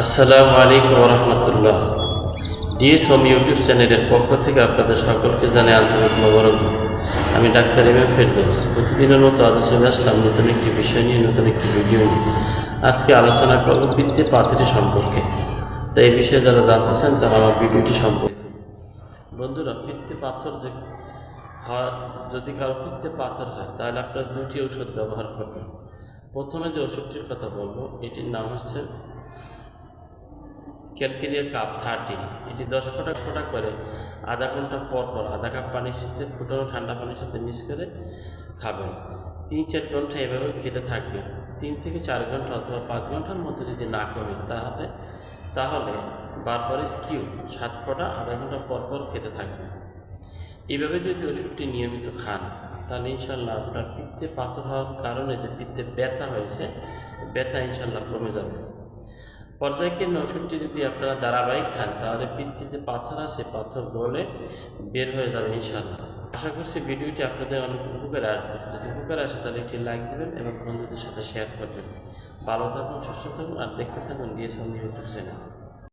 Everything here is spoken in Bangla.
আসসালামু আলাইকুম রহমতুল্লাহ। ডিএস হোম ইউটিউব চ্যানেলের পক্ষ থেকে আপনাদের সকলকে জানাই আন্তরিক মোবারক। আমি ডাক্তার এম এ ফেরদৌস। প্রতিদিনের মতো আজ চলে আসলাম নতুন একটি বিষয় নিয়ে, নতুন একটি ভিডিও নিয়ে। আজকে আলোচনা করব পিত্তে পাথরি সম্পর্কে। তাই এই বিষয়ে যারা জানতে চান, তারা আমার ভিডিওটি সম্পর্কে বন্ধুরা পিত্তে পাথর যে যদি কারও পিত্তে পাথর হয়, তাহলে আপনার দুটি ওষুধ ব্যবহার করবেন। প্রথমে যে ওষুধটির কথা বলব, এটির নাম হচ্ছে ক্যালকেরিয়া কাপ থার্টি এটি দশ ফোঁটা ফোঁটা করে আধা ঘণ্টা পর পর আধা কাপ পানির সাথে ফুটানো ঠান্ডা পানির সাথে মিক্স করে খাবেন। তিন চার ঘণ্টা এভাবে খেতে থাকবেন তিন থেকে চার ঘণ্টা অথবা পাঁচ ঘণ্টার মধ্যে যদি না কমে তাহলে তাহলে বারবার স্কিউ সাত ফোঁটা, আধা ঘণ্টা পর পর খেতে থাকবেন এইভাবে যদি ওষুধটি নিয়মিত খান, তাহলে ইনশাল্লাহ আপনার পিত্তে পাথর হওয়ার কারণে যে পিত্তে ব্যথা হয়েছে, ব্যথা ইনশাল্লাহ কমে যাবে। পর্যায়ক্রমে ওষুধটি যদি আপনারা ধারাবাহিক খান, তাহলে পিত্তে যে পাথর আছে পাথর গলে বের হয়ে যাবে ইনশাল্লাহ আশা করছি ভিডিওটি আপনাদের অনেক উপকারে আসবে যদি উপকারে আসে, তাহলে একটি লাইক দেবেন এবং বন্ধুদের সাথে শেয়ার করবেন। ভালো থাকুন, সুস্থ থাকুন, আর দেখতে থাকুন ডিএস ইউটিউব চ্যানেল।